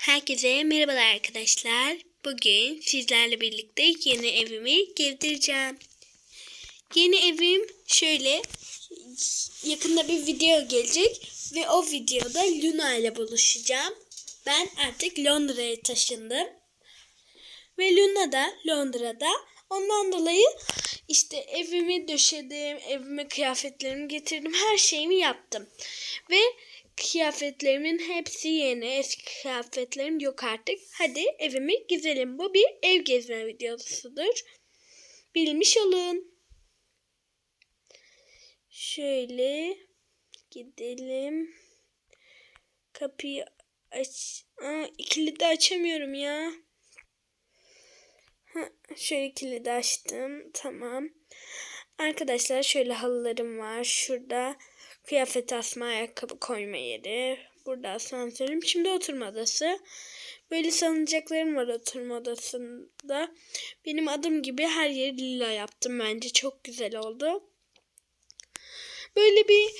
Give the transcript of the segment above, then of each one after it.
Herkese merhabalar arkadaşlar. Bugün sizlerle birlikte yeni evimi gezdireceğim. Yeni evim şöyle yakında bir video gelecek ve o videoda Luna ile buluşacağım. Ben artık Londra'ya taşındım. Ve Luna da Londra'da. Ondan dolayı işte evimi döşedim, evime kıyafetlerimi getirdim, her şeyimi yaptım. Ve kıyafetlerimin hepsi yeni. Eski kıyafetlerim yok artık. Hadi evimi gezelim. Bu bir ev gezme videosudur. Bilmiş olun. Şöyle gidelim. Kapıyı aç. Aa, kilidi açamıyorum ya. Ha, şöyle kilidi açtım. Tamam. Arkadaşlar şöyle halılarım var. Şurada kıyafet asma, ayakkabı koyma yeri. Burada asansörüm. Şimdi oturma odası. Böyle salıncaklarım var oturma odasında. Benim adım gibi her yeri lila yaptım bence. Çok güzel oldu. Böyle bir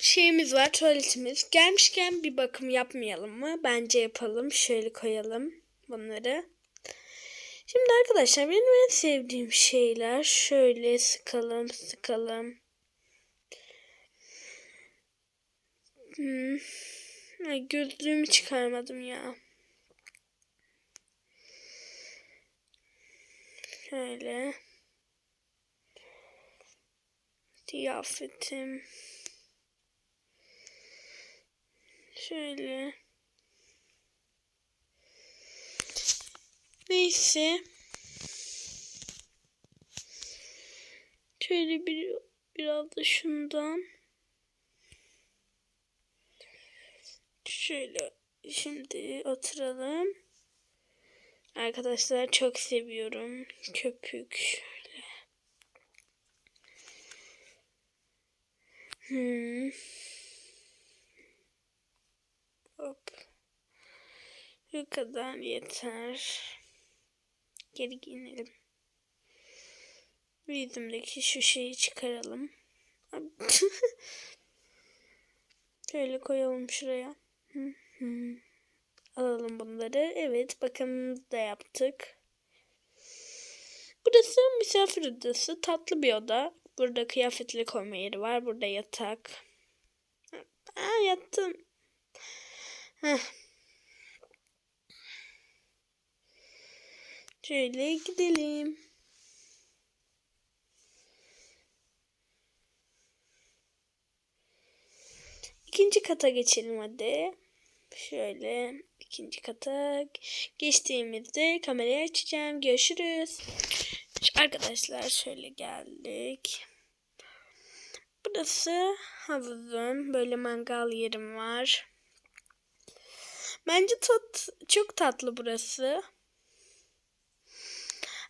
şeyimiz var tuvaletimiz. Gelmişken bir bakım yapmayalım mı? Bence yapalım. Şöyle koyalım bunları. Şimdi arkadaşlar benim en sevdiğim şeyler şöyle sıkalım sıkalım. Hmm. Ay, gözlüğümü çıkarmadım ya. Şöyle. Kıyafetim. Şöyle. Neyse. Şöyle bir biraz da şundan. Şöyle şimdi oturalım. Arkadaşlar çok seviyorum köpük. Hmm. Hop. Bu kadar yeter. Geri giyinelim. Yüzümdeki şu şeyi çıkaralım. Şöyle koyalım şuraya. Alalım bunları. Evet bakımımızı da yaptık. Burası misafir odası. Tatlı bir oda. Burada kıyafetleri koyma yeri var. Burada yatak. Aa yattım. Heh. Şöyle gidelim. İkinci kata geçelim hadi. Şöyle ikinci kata geçtiğimizde kamerayı açacağım. Görüşürüz. Arkadaşlar şöyle geldik. Burası havuzum. Böyle mangal yerim var. Bence tat çok tatlı burası.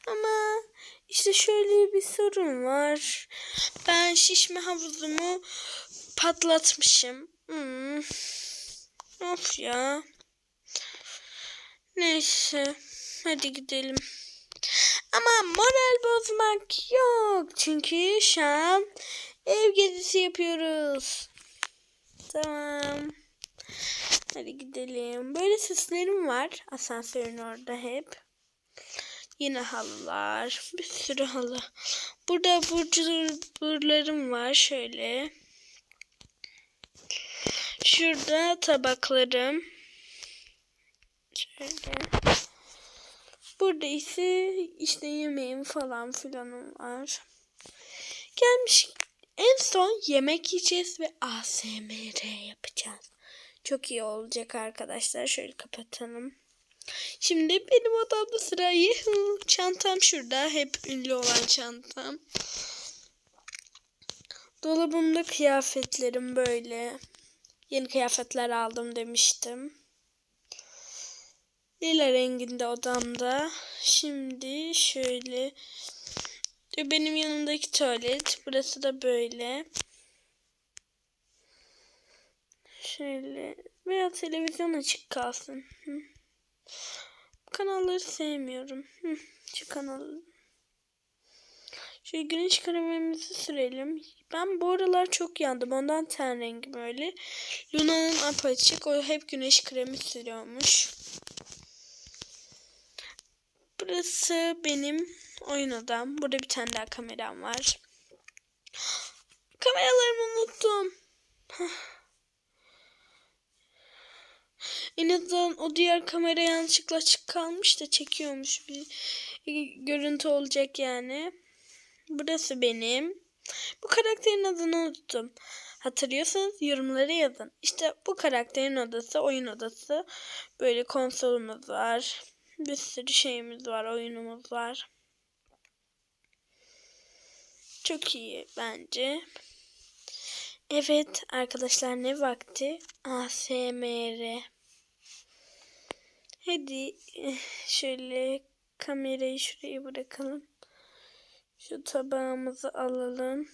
Ama işte şöyle bir sorun var. Ben şişme havuzumu patlatmışım. Hmm. Of ya. Neyse. Hadi gidelim. Ama moral bozmak yok. Çünkü şu an ev gezisi yapıyoruz. Tamam. Hadi gidelim. Böyle süslerim var. Asansörün orada hep. Yine halılar. Bir sürü halı. Burada burcu burlarım var. Şöyle. Şurada tabaklarım. Şöyle. Burada ise işte yemeğim falan filan var. Gelmiş en son yemek yiyeceğiz ve ASMR yapacağız. Çok iyi olacak arkadaşlar. Şöyle kapatalım. Şimdi benim odamda sıra çantam şurada. Hep ünlü olan çantam. Dolabımda kıyafetlerim böyle. Yeni kıyafetler aldım demiştim. Lila renginde odamda. Şimdi şöyle. Benim yanımdaki tuvalet. Burası da böyle. Şöyle. Veya televizyon açık kalsın. Bu kanalları sevmiyorum. Şu kanalı. Şöyle güneş kremimizi sürelim. Ben bu aralar çok yandım. Ondan ten rengi böyle. Luna'nın apaçık. O hep güneş kremi sürüyormuş. Burası benim oyun odam. Burada bir tane daha kameram var. Kameralarımı unuttum. En azından o diğer kamera yanlışlıkla açık kalmış da çekiyormuş bir görüntü olacak yani. Burası benim. Bu karakterin adını unuttum. Hatırlıyorsanız yorumlara yazın. İşte bu karakterin odası, oyun odası. Böyle konsolumuz var. Bir sürü şeyimiz var, oyunumuz var. Çok iyi bence. Evet arkadaşlar ne vakti? ASMR. Hadi eh, şöyle kamerayı şuraya bırakalım. Şu tabağımızı alalım.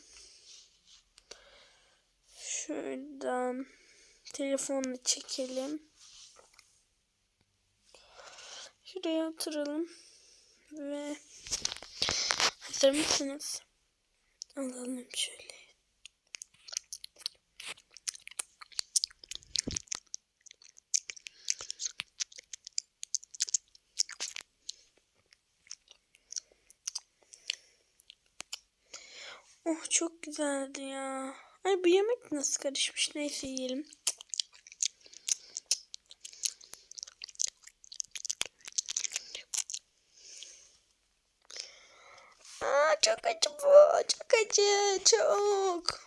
Şuradan telefonla çekelim. Şuraya oturalım. Ve hazır mısınız? Alalım şöyle. Oh çok güzeldi ya. Ay bu yemek nasıl karışmış neyse yiyelim. Aa, çok acı bu. Çok acı. Çok.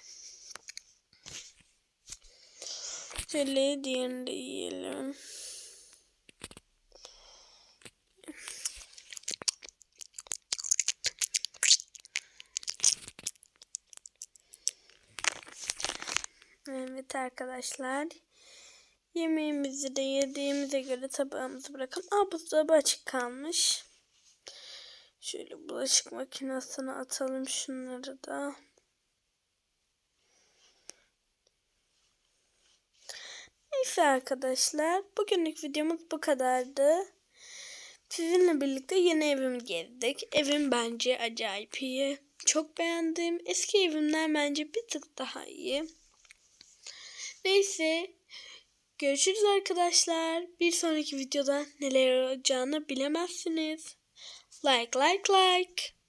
Şöyle diğerini de yiyelim. Evet arkadaşlar. Yemeğimizi de yediğimize göre tabağımızı bırakalım. Aa buzdolabı açık kalmış. Şöyle bulaşık makinesine atalım şunları da. Neyse arkadaşlar. Bugünlük videomuz bu kadardı. Sizinle birlikte yeni evimi gezdik. Evim bence acayip iyi. Çok beğendim. Eski evimler bence bir tık daha iyi. Neyse. Görüşürüz arkadaşlar. Bir sonraki videoda neler olacağını bilemezsiniz. Like like like.